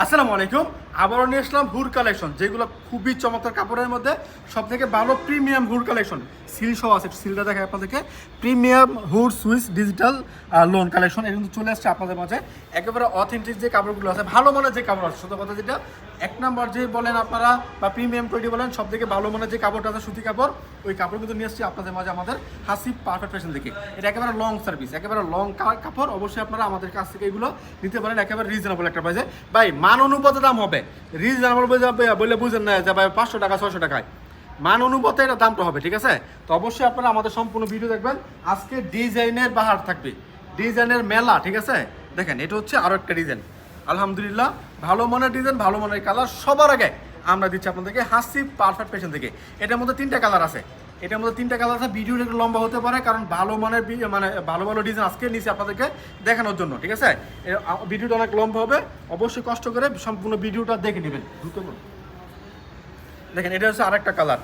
আসসালামু আলাইকুম। আবারও নিয়ে আসলাম হুর কালেকশন, যেগুলো খুবই চমৎকার কাপড়ের মধ্যে। সব থেকে ভালো প্রিমিয়াম হুর কালেকশন, সিল সহ আছে, সিলটা দেখায় আপনাদেরকে। প্রিমিয়াম হুর সুইস ডিজিটাল লোন কালেকশন এটা কিন্তু চলে আসছে আপনাদের মাঝে। একেবারে অথেন্টিক যে কাপড়গুলো আছে, ভালো মানের যে কাপড় আছে, সত্য কথা যেটা, এক নম্বর যে বলেন আপনারা, বা প্রিমিয়াম কোয়ালিটি বলেন সব থেকে ভালো মানের যে কাপড়টা আছে, সুতি কাপড়, ওই কাপড় কিন্তু নিয়ে আসছি আপনাদের মাঝে, আমাদের হাসি পারফেক্ট ফ্যাশন থেকে এটা একেবারে লং সার্ভিস একেবারে লং কাপড়, অবশ্যই আপনারা আমাদের কাছ থেকে এগুলো নিতে পারেন, একেবারে রিজনেবল একটা প্রাইসে ভাই, মান অনুপাতে দাম হবে রিজনেবল বলে বুঝেন না, যে ভাই পাঁচশো টাকা ছশো টাকায় মান অনুপাতে এটা দামটা হবে, ঠিক আছে? তো অবশ্যই আপনারা আমাদের সম্পূর্ণ ভিডিও দেখবেন। আজকে ডিজাইনের বাহার থাকবে। ডিজাইনের মেলা, ঠিক আছে? দেখেন, এটা হচ্ছে আরও একটা ডিজাইন। আলহামদুলিল্লাহ, ভালো মানের ডিজাইন, ভালো মানের কালার সবার আগে আমরা দিচ্ছি আপনাদেরকে হাসি পারফেক্ট পেশন থেকে। এটার মধ্যে তিনটা কালার আছে। এটার মধ্যে তিনটা কালার আছে। ভিডিওটা একটু লম্বা হতে পারে, কারণ ভালো মানের মানে ভালো ভালো ডিজাইন আজকে নিচে আপনাদেরকে দেখানোর জন্য, ঠিক আছে? ভিডিওটা অনেক লম্বা হবে, অবশ্যই কষ্ট করে সম্পূর্ণ ভিডিওটা দেখে নেবেন। দেখেন, এটা হচ্ছে আরেকটা কালার।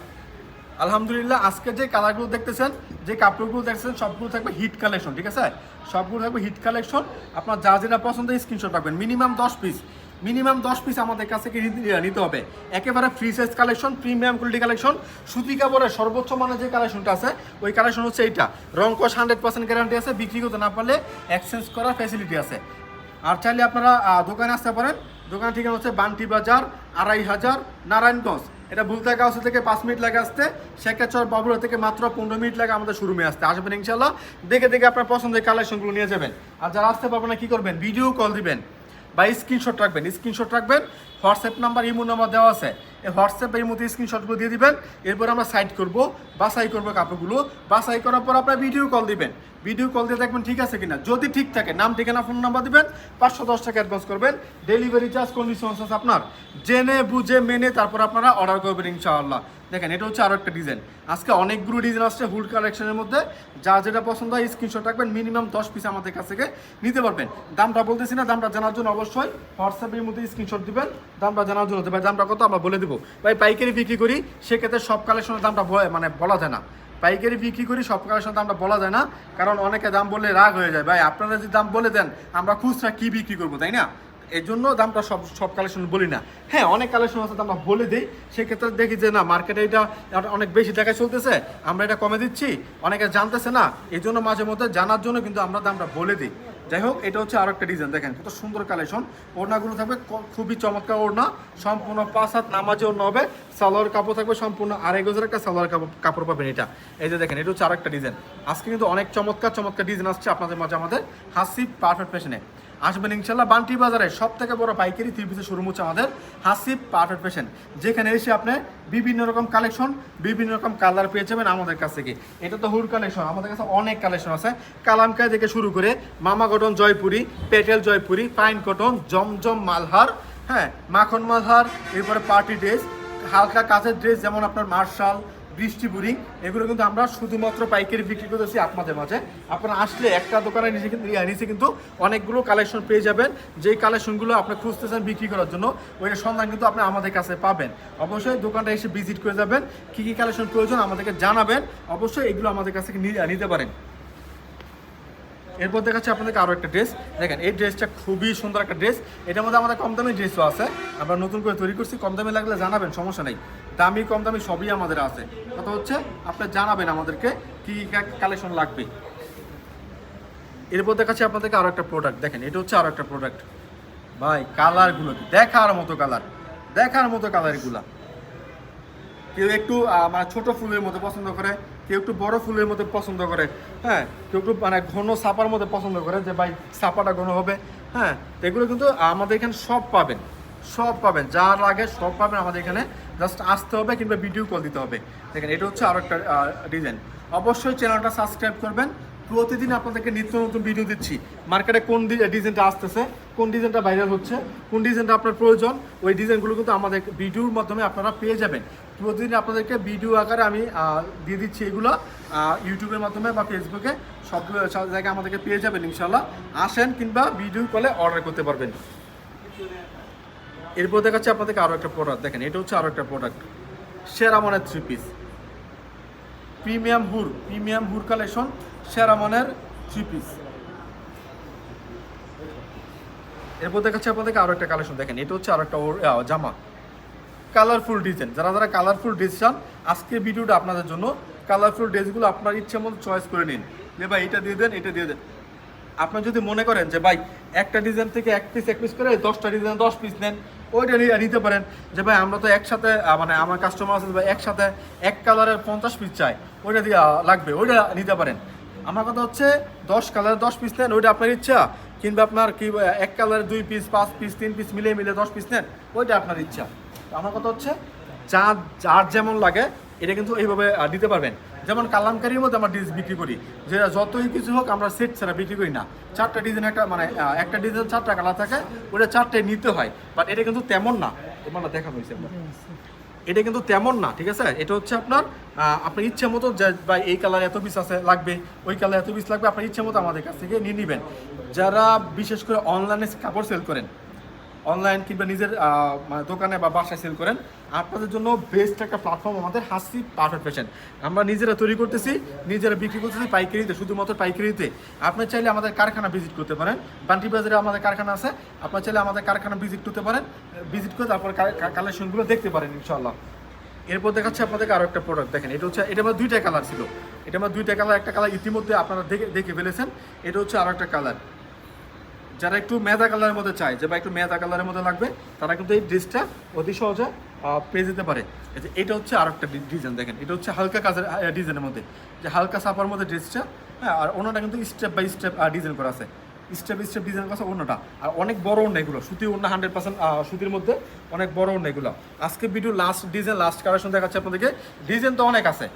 আলহামদুলিল্লাহ, আজকে যে কালারগুলো দেখতেছেন, যে কাপড়গুলো দেখতেছেন, সবগুলো থাকবে হিট কালেকশন, ঠিক আছে? সবগুলো থাকবে হিট কালেকশন। আপনার যা যেটা পছন্দ স্ক্রিনশট রাখবেন। মিনিমাম দশ পিস মিনিমাম দশ পিস আমাদের কাছ নিতে- হবে। একেবারে free size collection premium quality collection সুতি কাপড়ের সর্বোচ্চ মানের যে কালেকশনটা আছে, ওই কালেকশন হচ্ছে এইটা। রংকশ হান্ড্রেড পার্সেন্ট গ্যারান্টি আছে, বিক্রি করতে না পারলে এক্সচেঞ্জ করার ফ্যাসিলিটি আছে। আর চাইলে আপনারা দোকানে আসতে পারেন। দোকান ঠিকানা হচ্ছে বান্টি বাজার, আড়াই হাজার, নারায়ণগঞ্জ। এটা ভুলতা গাছ থেকে পাঁচ মিনিট লাগে আসতে, শেখাচর বাবুরা থেকে মাত্র পনেরো মিনিট লাগে আমাদের শোরুমে আসতে। আসবেন ইনশাল্লাহ দেখে দেখে আপনার পছন্দের কালেকশনগুলো নিয়ে যাবেন। আর যারা আসতে পারবেন না, কী করবেন? ভিডিও কল দিবেন। বা স্ক্রিনশট রাখবেন। স্ক্রিনশট রাখবেন হোয়াটসঅ্যাপ নাম্বার ইমো নাম্বার দেওয়া আছে। হোয়াটসঅ্যাপ এই মধ্যে স্ক্রিনশটগুলো দিয়ে দিবেন। এরপর আমরা সাইড করব, বাছাই করব কাপড়গুলো। বাছাই করার পর আপনার ভিডিও কল দিবেন। ভিডিও কল দিয়ে দেখবেন ঠিক আছে কিনা। যদি ঠিক থাকে, নাম, ঠিকানা ফোন নাম্বার দিবেন, পাঁচশো দশ টাকা অ্যাডভান্স করবেন। ডেলিভারি চার্জ কন্ডিশনস আছে আপনার। জেনে, বুঝে, মেনে তারপর আপনারা অর্ডার করবেন ইনশাআল্লাহ। দেখেন, এটা হচ্ছে আরও একটা ডিজাইন আজকে অনেকগুলো ডিজাইন আসছে হুড কালেকশনের মধ্যে। যা যেটা পছন্দ হয় স্ক্রিনশট রাখবেন। মিনিমাম দশ পিস আমাদের কাছ থেকে নিতে পারবেন। দামটা বলতেছি না, দামটা জানার জন্য অবশ্যই হোয়াটসঅ্যাপের মধ্যে স্ক্রিনশট দিবেন। দামটা জানার জন্য ভাই দামটা কত আমরা বলে দেবো। ভাই, পাইকারি বিক্রি করি, সেক্ষেত্রে সব কালেকশনের দামটা মানে বলা যায় না। পাইকারি বিক্রি করি, সব কালেকশনের দামটা বলা যায় না, কারণ অনেকে দাম বললে রাগ হয়ে যায়। ভাই, আপনারা যদি দাম বলে দেন, আমরা খুচরা কি বিক্রি করব, তাই না? এই জন্য দামটা সব সব কালেকশন বলি না। হ্যাঁ অনেক কালেকশন আছে আমরা বলে দিই। সেক্ষেত্রে দেখি যে, না মার্কেটে এটা এটা অনেক বেশি টাকায় চলতেছে, আমরা এটা কমে দিচ্ছি। অনেকে জানতেছে না এই জন্য মাঝে মধ্যে জানার জন্য কিন্তু আমরা দামটা বলে দিই। যাই হোক, এটা হচ্ছে আরও একটা ডিজাইন দেখেন, কত সুন্দর কালেকশন ওড়নাগুলো থাকবে খুবই চমৎকার ওড়না। সম্পূর্ণ পাঁচ হাত নামাজে ওড়না হবে। সালোয়ার কাপড় থাকবে সম্পূর্ণ আড়াই গজের একটা সালোয়ার কাপড় পাবেন এটা। এই যে দেখেন, এটা হচ্ছে আরেকটা ডিজাইন আজকে কিন্তু অনেক চমৎকার চমৎকার ডিজাইন আসছে আপনাদের মাঝে আমাদের হাসি পারফেক্ট ফ্যাশনে আসবেন ইনশাল্লাহ বান্টি বাজারে সব থেকে বড় পাইকারি থ্রি পিসের শোরুম হচ্ছে আমাদের হাসিব পারফেক্ট ফ্যাশন যেখানে এসে আপনি বিভিন্ন রকম কালেকশন, বিভিন্ন রকম কালার পেয়ে যাবেন আমাদের কাছ থেকে। এটা তো হুড কালেকশন আমাদের কাছে অনেক কালেকশন আছে। কালামকায় থেকে শুরু করে মামা cotton Jaipuri, petal Jaipuri pine cotton জমজম মালহার হ্যাঁ মাখন মালহার, এরপরে পার্টি ড্রেস হালকা কাজের ড্রেস যেমন আপনার মার্শাল বৃষ্টি বুড়ি, এগুলো কিন্তু আমরা শুধুমাত্র পাইকারি বিক্রি করতেছি আপনাদের মাঝে। আপনারা আসলে একটা দোকানে নিচে কিন্তু নিচে কিন্তু অনেকগুলো কালেকশন পেয়ে যাবেন। যেই কালেকশনগুলো আপনি খুঁজতেছেন বিক্রি করার জন্য ওই সন্ধান কিন্তু আপনি আমাদের কাছে পাবেন। অবশ্যই দোকানটা এসে ভিজিট করে যাবেন। কী কী কালেকশন প্রয়োজন আমাদেরকে জানাবেন। অবশ্যই এগুলো আমাদের কাছে নিতে পারেন। এরপর দেখাচ্ছি আপনাদেরকে আরও একটা ড্রেস দেখেন এই ড্রেসটা খুবই সুন্দর একটা ড্রেস এটার মধ্যে আমাদের কম দামি ড্রেসও আছে। আমরা নতুন করে তৈরি করছি। কম দামি লাগলে জানাবেন সমস্যা নেই। দামি কম দামি সবই আমাদের আছে। কথা হচ্ছে আপনি জানাবেন আমাদেরকে কী কালেকশন লাগবে। এরপর দেখাচ্ছি আপনাদেরকে আরও একটা প্রোডাক্ট দেখেন এটা হচ্ছে আরও একটা প্রোডাক্ট ভাই কালারগুলো দেখার মতো কালার দেখার মতো কালারগুলা কেউ একটু আহ, মানে ছোট ফুলের মতো পছন্দ করে কেউ একটু বড় ফুলের মধ্যে পছন্দ করে হ্যাঁ? কেউ একটু মানে ঘন সাপার মধ্যে পছন্দ করে যে, ভাই সাপাটা ঘন হবে। হ্যাঁ? এগুলো কিন্তু আমাদের এখানে সব পাবেন সব পাবেন, যা লাগে সব পাবেন আমাদের এখানে। জাস্ট আসতে হবে কিংবা ভিডিও কল দিতে হবে। দেখেন, এটা হচ্ছে আরও একটা ডিজাইন অবশ্যই চ্যানেলটা সাবস্ক্রাইব করবেন। প্রতিদিন আপনাদেরকে নিত্য নতুন ভিডিও দিচ্ছি। মার্কেটে কোন ডিজাইনটা আসতেছে, কোন ডিজাইনটা ভাইরাল হচ্ছে, কোন ডিজাইনটা আপনার প্রয়োজন, ওই ডিজাইনগুলো কিন্তু আমাদের ভিডিওর মাধ্যমে আপনারা পেয়ে যাবেন। প্রতিদিন আপনাদেরকে ভিডিও আকারে আমি দিয়ে দিচ্ছি এগুলো ইউটিউবের মাধ্যমে বা ফেসবুকে সব জায়গায় আমাদেরকে পেয়ে যাবেন ইনশাল্লাহ আসেন কিংবা ভিডিও কলে অর্ডার করতে পারবেন। এরপর দেখাচ্ছি আপনাদেরকে আরও একটা প্রোডাক্ট দেখেন, এটা হচ্ছে আরও একটা প্রোডাক্ট সেরা মনের থ্রি পিস প্রিমিয়াম হুর প্রিমিয়াম হুর কালেকশন সেরা মনের থ্রি পিস এরপর দেখাচ্ছি আপনাদেরকে আরও একটা কালেকশন দেখেন। এটা হচ্ছে আরও একটা জামা। কালারফুল ডিজাইন যারা যারা কালারফুল ড্রেস চান, আজকে ভিডিওটা আপনাদের জন্য কালারফুল ড্রেসগুলো আপনার ইচ্ছে মতো চয়েস করে নিন। যে ভাই, এটা দিয়ে দেন, এটা দিয়ে দেন। আপনি যদি মনে করেন যে, ভাই, একটা ডিজাইন থেকে এক পিস এক পিস করে দশটা ডিজাইন দশ পিস নেন, ওইটা নিতে পারেন। যে ভাই, আমরা তো একসাথে মানে আমার কাস্টমার আছে ভাই, একসাথে এক কালারের পঞ্চাশ পিস চাই, ওইটা দিয়ে লাগবে, ওইটা নিতে পারেন। আমার কথা হচ্ছে, দশ কালারের দশ পিস নেন, ওইটা আপনার ইচ্ছা। কিংবা আপনার কি, এক কালারের দুই পিস পাঁচ পিস তিন পিস মিলিয়ে মিলে দশ পিস নেন, ওইটা আপনার ইচ্ছা। আমার কথা হচ্ছে, যার যার যেমন লাগে, এটা কিন্তু এইভাবে দিতে পারবেন। যেমন কালামকারির মধ্যে আমরা ডিজ বিক্রি করি। যেটা যতই কিছু হোক, আমরা সেট ছাড়া বিক্রি করি না। চারটা ডিজাইন একটা মানে একটা ডিজাইন চারটা কালার থাকে ওটা চারটে নিতে হয়। বাট এটা কিন্তু তেমন না। তোমার দেখা হয়েছে আপনার। এটা কিন্তু তেমন না, ঠিক আছে? এটা হচ্ছে আপনার আপনার ইচ্ছা মতো যে বা এই কালার এত পিস আছে, লাগবে, ওই কালার এত পিস লাগবে, আপনার ইচ্ছা মতো আমাদের কাছ থেকে নিয়ে নেবেন। যারা বিশেষ করে অনলাইনে কাপড় সেল করেন অনলাইন কিংবা নিজের মানে দোকানে বা বাসায় সেল করেন। আপনাদের জন্য বেস্ট একটা প্ল্যাটফর্ম আমাদের হাসি পারফেক্ট ফ্যাশন আমরা নিজেরা তৈরি করতেছি, নিজেরা বিক্রি করতেছি পাইকারিতে, শুধুমাত্র পাইকারিতে। আপনি চাইলে আমাদের কারখানা ভিজিট করতে পারেন। বান্টি বাজারে আমাদের কারখানা আছে। আপনার চাইলে আমাদের কারখানা ভিজিট করতে পারেন। ভিজিট করে তারপর কালেকশনগুলো দেখতে পারেন ইনশাল্লাহ এরপর দেখাচ্ছে আপনাদেরকে আরও একটা প্রোডাক্ট দেখেন। এটা হচ্ছে, এটা আমার দুইটা কালার ছিল। এটা আমার দুইটা কালার একটা কালার ইতিমধ্যে আপনারা দেখে দেখে ফেলেছেন। এটা হচ্ছে আরও একটা কালার যারা একটু মেদা কালারের মধ্যে চায়, যে বা একটু মেদা কালারের মধ্যে লাগবে, তারা কিন্তু এই ড্রেসটা অতি সহজে পেয়ে যেতে পারে। এটা হচ্ছে আর একটা ডিজাইন দেখেন। এটা হচ্ছে হালকা কাজের ডিজাইনের মধ্যে। যে হালকা সাপার মধ্যে ড্রেসটা হ্যাঁ আর অন্যটা কিন্তু স্টেপ বাই স্টেপ ডিজাইন করা আছে। স্টেপ স্টেপ ডিজাইন করা আছে অন্যটা। আর অনেক বড় অন্য এগুলো, সুতি অন্য হান্ড্রেড পার্সেন্ট সুতির মধ্যে অনেক বড় অন্য এগুলো। আজকে video last design last collection দেখাচ্ছে আপনাদেরকে। ডিজাইন তো অনেক আছে।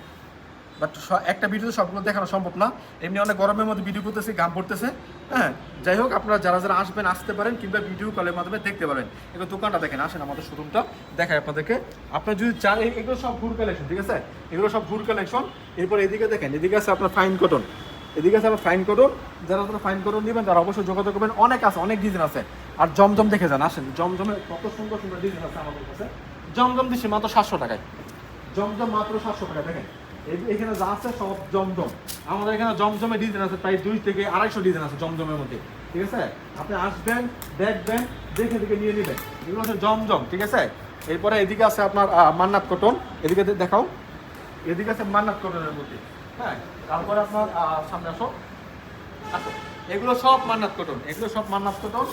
বাট একটা ভিডিওতে সবগুলো দেখানো সম্ভব না। এমনি অনেক গরমের মধ্যে ভিডিও করতেছে গাম পড়তেছে। হ্যাঁ যাই হোক, আপনারা যারা যারা আসবেন, আসতে পারেন কিংবা ভিডিও কলের মাধ্যমে দেখতে পারেন। এগুলো দোকানটা দেখেন, আসেন আমাদের শোরুমটা দেখায় আপনাদেরকে। আপনার যদি চান এগুলো সব ঘুর কালেকশন ঠিক আছে? এগুলো সব ঘুর কালেকশন এরপর এদিকে দেখেন, এদিকে আছে আপনার ফাইন কটন এদিকে আছে আপনার ফাইন কটন যারা যারা ফাইন কটন নেবেন, তারা অবশ্যই যোগাযোগ করবেন। অনেক আছে, অনেক ডিজাইন আছে। আর জমজম দেখে যান, আসেন। জমজমে কত সুন্দর সুন্দর ডিজাইন আছে আমাদের কাছে। জমজম দিচ্ছি মাত্র সাতশো টাকায়। জমজম মাত্র সাতশো টাকা দেখেন। এখানে যা আছে সব জমজম। আমাদের এখানে জমজমের ডিজাইন আছে প্রায় দুই থেকে আড়াইশো ডিজাইন আছে জমজমের মধ্যে, ঠিক আছে? আপনি আসবেন, দেখবেন, দেখে দেখে নিয়ে নেবেন। এগুলো হচ্ছে জমজম, ঠিক আছে? এরপরে এদিকে আছে আপনার মান্নাত কটন এদিকে দেখাও। এদিকে আছে মান্নাত কটনের মধ্যে হ্যাঁ? তারপরে আপনার সামনে আসো। আসো। এগুলো সব মান্নাত কটন এগুলো সব মান্নাত কটন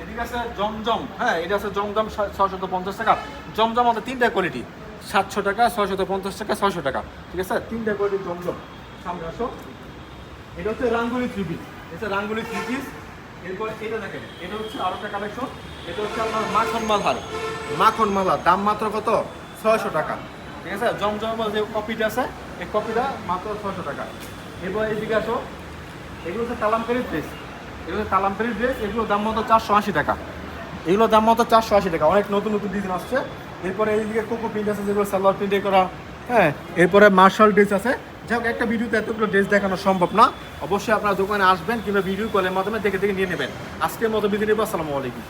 এদিকে আছে জমজম হ্যাঁ? এটা আছে জমজম ছয়শত পঞ্চাশ টাকা। জমজম আমাদের তিনটা কোয়ালিটি সাতশো টাকা, ছয়শত পঞ্চাশ টাকা, ছয়শো টাকা। ঠিক আছে? তিনটা কোয়ালিটি জমজম। সামনে আসো। এটা হচ্ছে রাঙ্গুলি থ্রি পিস এটা রাঙ্গুলি থ্রি পিস এরপর এটা দেখেন, এটা হচ্ছে আরও একটা কালেকশন এটা হচ্ছে আপনার মাখন মালহার। মাখন মালহার। দাম মাত্র কত? ছয়শো টাকা। ঠিক আছে? জমজমের যে কপিটা আছে, এই কপিটা মাত্র ছয়শো টাকা। এরপর এদিকে আসো। এগুলো হচ্ছে তালামকারি ড্রেস এগুলো তালামকারি ড্রেস এগুলোর দাম মতো চারশো আশি টাকা। এগুলোর দাম মতো চারশো আশি টাকা। অনেক নতুন নতুন ডিজাইন আসছে। এরপরে এইদিকে কোকো প্রিন্ট আছে, যেগুলো সালোয়ার প্রিন্টে করা। হ্যাঁ এরপরে মার্শাল ড্রেস আছে। যাই একটা ভিডিওতে এতগুলো ড্রেস দেখানো সম্ভব না। অবশ্যই আপনারা দোকানে আসবেন কিংবা ভিডিও কলের মাধ্যমে দেখে দেখে নিয়ে নেবেন। আজকের মতো বিদায় নেব, আসসালামু আলাইকুম।